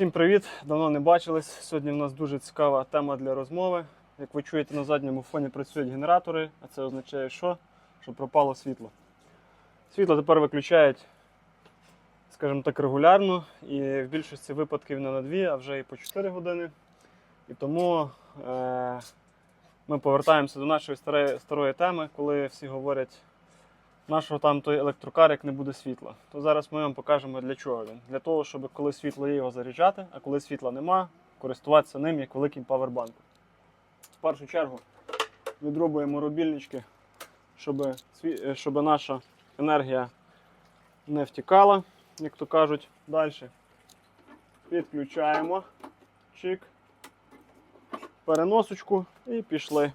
Всім привіт! Давно не бачились. Сьогодні в нас дуже цікава тема для розмови. Як ви чуєте, на задньому фоні працюють генератори, а це означає, що? Що пропало світло. Світло тепер виключають, скажімо так, регулярно, і в більшості випадків не на 2, а вже і по 4 години. І тому е- ми повертаємося до нашої старої, старої теми, коли всі говорять, нашого там той електрокар, як не буде світла. То зараз ми вам покажемо для чого він. Для того, щоб коли світло є, його заряджати, а коли світла нема, користуватися ним як великим павербанком. В першу чергу відрубуємо рубільнички, щоб, е, щоб наша енергія не втікала, як то кажуть, далі. Підключаємо чик, переносочку і пішли.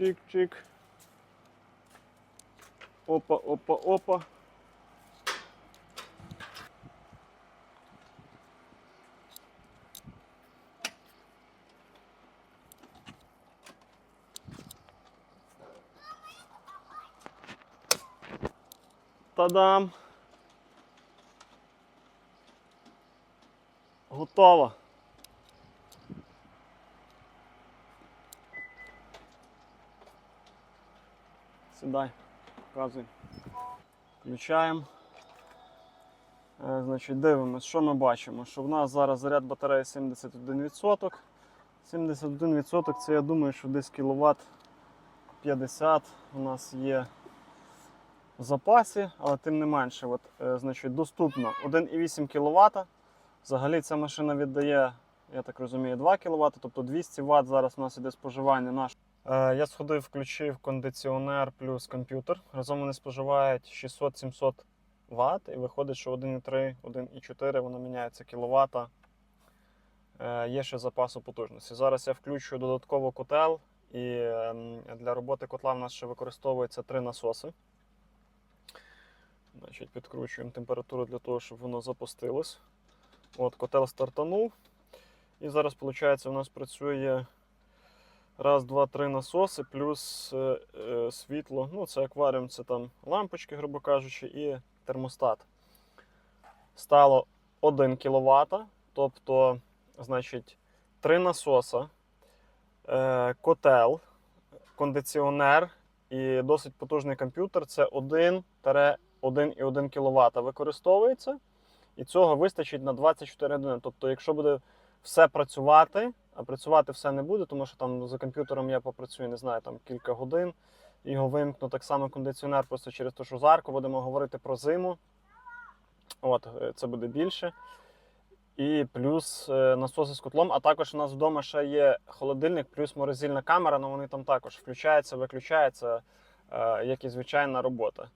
Чик-чик. Опа, опа, опа. Та-дам! Готово. Сідай, показуй. Включаємо. Е, Значить, дивимось, що ми бачимо? Що в нас зараз заряд батареї 71%. 71% це я думаю, що десь кіловат 50 у нас є в запасі, але тим не менше, от, е, значить, доступно 1,8 кВт. Взагалі ця машина віддає, я так розумію, 2 кВт, тобто 200 Вт зараз у нас іде споживання наш. Е, Я сходив, включив кондиціонер плюс комп'ютер. Разом вони споживають 600-700 Вт, і виходить, що 1,3, 1,4 воно міняється кВт. Е, Є ще запасу потужності. Зараз я включу додатково котел, і ем, для роботи котла в нас ще використовується три насоси. Значить, підкручуємо температуру для того, щоб воно запустилось. От, котел стартанув. І зараз, виходить, у нас працює раз, два, три насоси, плюс е, е, світло. Ну, це акваріум, це там лампочки, грубо кажучи, і термостат. Стало 1 кВт, тобто, значить, три насоса, е, котел, кондиціонер і досить потужний комп'ютер. Це 1-1,1 кВт використовується. І цього вистачить на 24 години. Тобто, якщо буде все працювати, працювати все не буде, тому що там за комп'ютером я попрацюю, не знаю, там кілька годин. Його вимкну так само кондиціонер, просто через те, що жарко, будемо говорити про зиму. От, е, це буде більше. І плюс е, насоси з котлом. А також у нас вдома ще є холодильник, плюс морозильна камера, але вони там також включаються, виключаються, е, як і звичайна робота.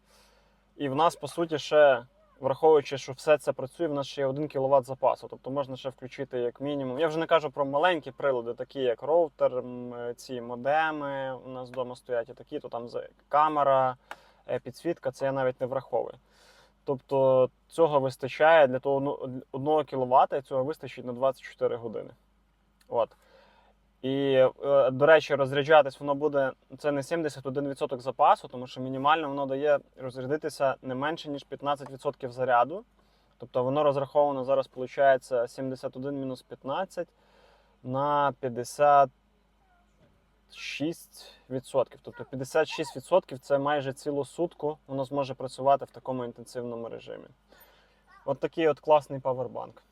І в нас, по суті, ще враховуючи, що все це працює, в нас ще є 1 кВт запасу. Тобто можна ще включити як мінімум. Я вже не кажу про маленькі прилади, такі як роутер, ці модеми у нас вдома стоять, і такі, то там камера, е, підсвітка, це я навіть не враховую. Тобто цього вистачає для того 1 кВт, і цього вистачить на 24 години. От. І, е, до речі, розряджатись воно буде це не 71% запасу, тому що мінімально воно дає розрядитися не менше, ніж 15% заряду. Тобто воно розраховано зараз, виходить, 71 мінус 15 на 56%. Тобто 56% це майже цілу сутку воно зможе працювати в такому інтенсивному режимі. От такий от класний павербанк.